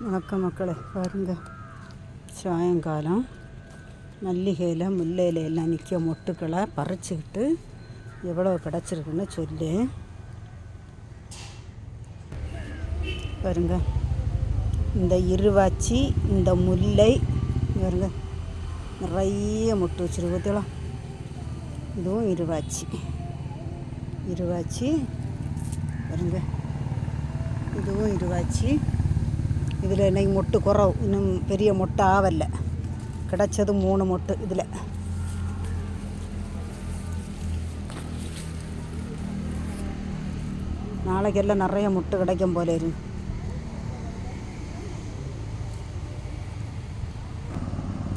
வணக்கம் மக்களே. பாருங்க. சாயங்காலம் மல்லிகையில் முல்லையில் எல்லாம் நிற்க மொட்டுக்களை பறிச்சுக்கிட்டு எவ்வளோ கிடச்சிருக்குன்னு சொல்லு. பாருங்க. இந்த இருவாச்சி இந்த முல்லை பாருங்க. நிறைய மொட்டு வச்சுருக்கோம் இதுவும் இருவாச்சி. இருவாச்சி பாருங்க. இதுவும் இருவாச்சி. இதில் இன்னைக்கு மொட்டு குறவு. இன்னும் பெரிய மொட்டை ஆவல்ல. கிடச்சது மூணு மொட்டு இதில். நாளைக்கெல்லாம் நிறைய முட்டு கிடைக்கும் போல இரு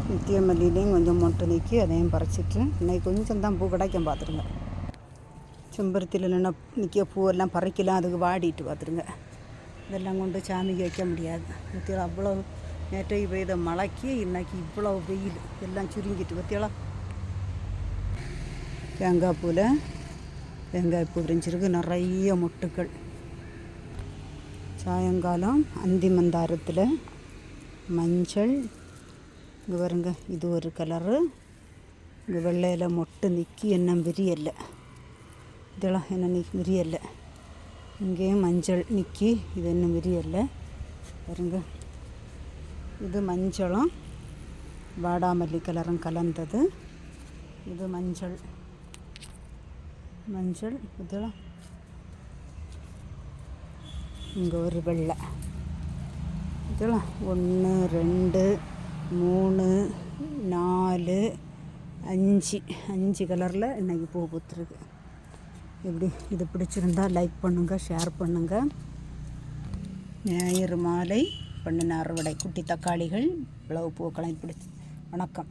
நித்திய மல்லியிலையும் கொஞ்சம் மொட்டு நீக்கி அதையும் பறிச்சிட்டு இன்னைக்கு கொஞ்சம் தான் பூ கிடைக்கும் பார்த்துருங்க. செம்பருத்தியில் நின்ன நிற்க பூவெல்லாம் பறிக்கலாம் அதுக்கு வாடிட்டு பார்த்துருங்க. இதெல்லாம் கொண்டு சாமிக்கு வைக்க முடியாது. பற்றியெல்லாம் அவ்வளோ நேற்றைக்கு பெய்த மழைக்கு இன்னைக்கு இவ்வளோ வெயில். எல்லாம் சுருங்கிட்டு பற்றியெல்லாம் தேங்காய் பூவில் தேங்காய் பூ விரிஞ்சிருக்கு. நிறைய மொட்டுக்கள். சாயங்காலம் அந்தி மந்தாரத்தில் மஞ்சள். இங்கே பாருங்க இது ஒரு கலரு இங்கே வெள்ளையில் மொட்டு நிற்கி என்ன விரியலை. இதெல்லாம் என்ன நீ விரியலை. இங்கேயும் மஞ்சள் நிற்கி இது இன்னும் விரியல்ல பாருங்க. இது மஞ்சளும் வாடாமல்லி கலரும் கலந்தது. இது மஞ்சள். மஞ்சள் இதெல்லாம் இங்கே ஒரு வெள்ளை. இதெல்லாம் ஒன்று ரெண்டு மூணு நாலு அஞ்சு. அஞ்சு கலரில் இன்றைக்கி பூ பூத்துருக்கு. எப்படி இது பிடிச்சிருந்தா லைக் பண்ணுங்கள் ஷேர் பண்ணுங்கள் ஞாயிறு மாலை பண்ணின அறுவடை குட்டி தக்காளிகள் இவ்வளவு பூக்களையும் பிடிச்சி. வணக்கம்.